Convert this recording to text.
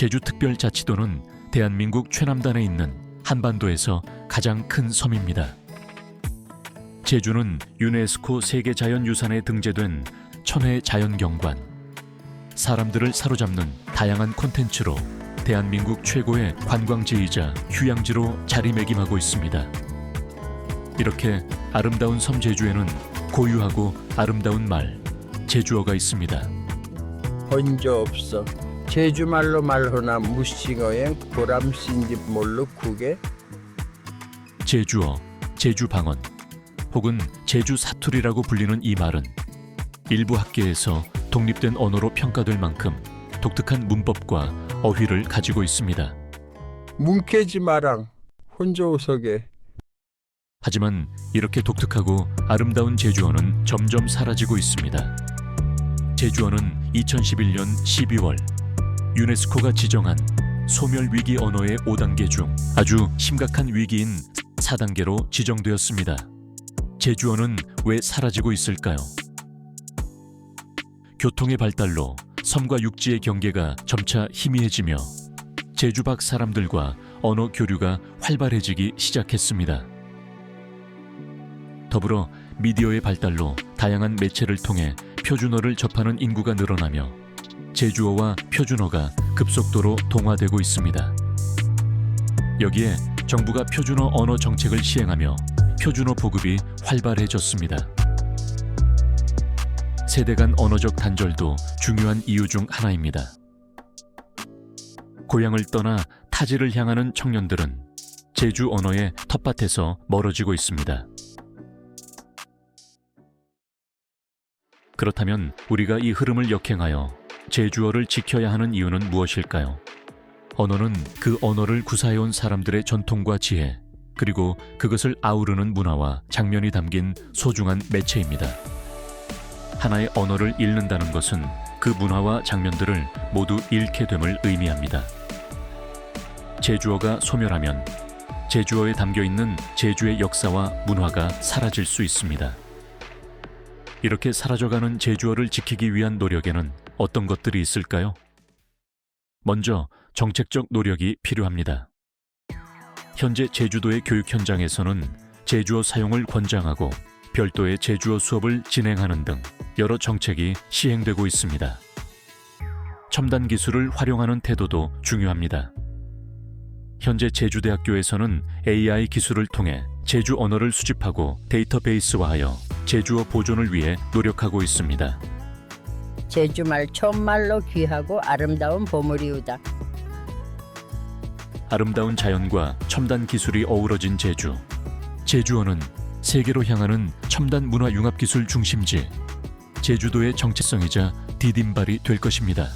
제주특별자치도는 대한민국 최남단에 있는 한반도에서 가장 큰 섬입니다. 제주는 유네스코 세계자연유산에 등재된 천혜 자연경관. 사람들을 사로잡는 다양한 콘텐츠로 대한민국 최고의 관광지이자 휴양지로 자리매김하고 있습니다. 이렇게 아름다운 섬 제주에는 고유하고 아름다운 말, 제주어가 있습니다. 혼조 없어. 제주말로 말하나 무싱어엔 보람신 집 몰로 국에 제주어, 제주방언 혹은 제주 사투리라고 불리는 이 말은 일부 학계에서 독립된 언어로 평가될 만큼 독특한 문법과 어휘를 가지고 있습니다. 뭉개지 마랑 혼조 오석에 하지만 이렇게 독특하고 아름다운 제주어는 점점 사라지고 있습니다. 제주어는 2011년 12월 유네스코가 지정한 소멸 위기 언어의 5단계 중 아주 심각한 위기인 4단계로 지정되었습니다. 제주어는 왜 사라지고 있을까요? 교통의 발달로 섬과 육지의 경계가 점차 희미해지며 제주 밖 사람들과 언어 교류가 활발해지기 시작했습니다. 더불어 미디어의 발달로 다양한 매체를 통해 표준어를 접하는 인구가 늘어나며 제주어와 표준어가 급속도로 동화되고 있습니다. 여기에 정부가 표준어 언어 정책을 시행하며 표준어 보급이 활발해졌습니다. 세대 간 언어적 단절도 중요한 이유 중 하나입니다. 고향을 떠나 타지를 향하는 청년들은 제주 언어의 텃밭에서 멀어지고 있습니다. 그렇다면 우리가 이 흐름을 역행하여 제주어를 지켜야 하는 이유는 무엇일까요? 언어는 그 언어를 구사해온 사람들의 전통과 지혜, 그리고 그것을 아우르는 문화와 장면이 담긴 소중한 매체입니다. 하나의 언어를 잃는다는 것은 그 문화와 장면들을 모두 잃게 됨을 의미합니다. 제주어가 소멸하면 제주어에 담겨 있는 제주의 역사와 문화가 사라질 수 있습니다. 이렇게 사라져가는 제주어를 지키기 위한 노력에는 어떤 것들이 있을까요? 먼저 정책적 노력이 필요합니다. 현재 제주도의 교육 현장에서는 제주어 사용을 권장하고 별도의 제주어 수업을 진행하는 등 여러 정책이 시행되고 있습니다. 첨단 기술을 활용하는 태도도 중요합니다. 현재 제주대학교에서는 AI 기술을 통해 제주 언어를 수집하고 데이터베이스화하여 제주어 보존을 위해 노력하고 있습니다. 제주말 처음말로 귀하고 아름다운 보물이우다. 아름다운 자연과 첨단 기술이 어우러진 제주. 제주어는 세계로 향하는 첨단 문화 융합 기술 중심지, 제주도의 정체성이자 디딤발이 될 것입니다.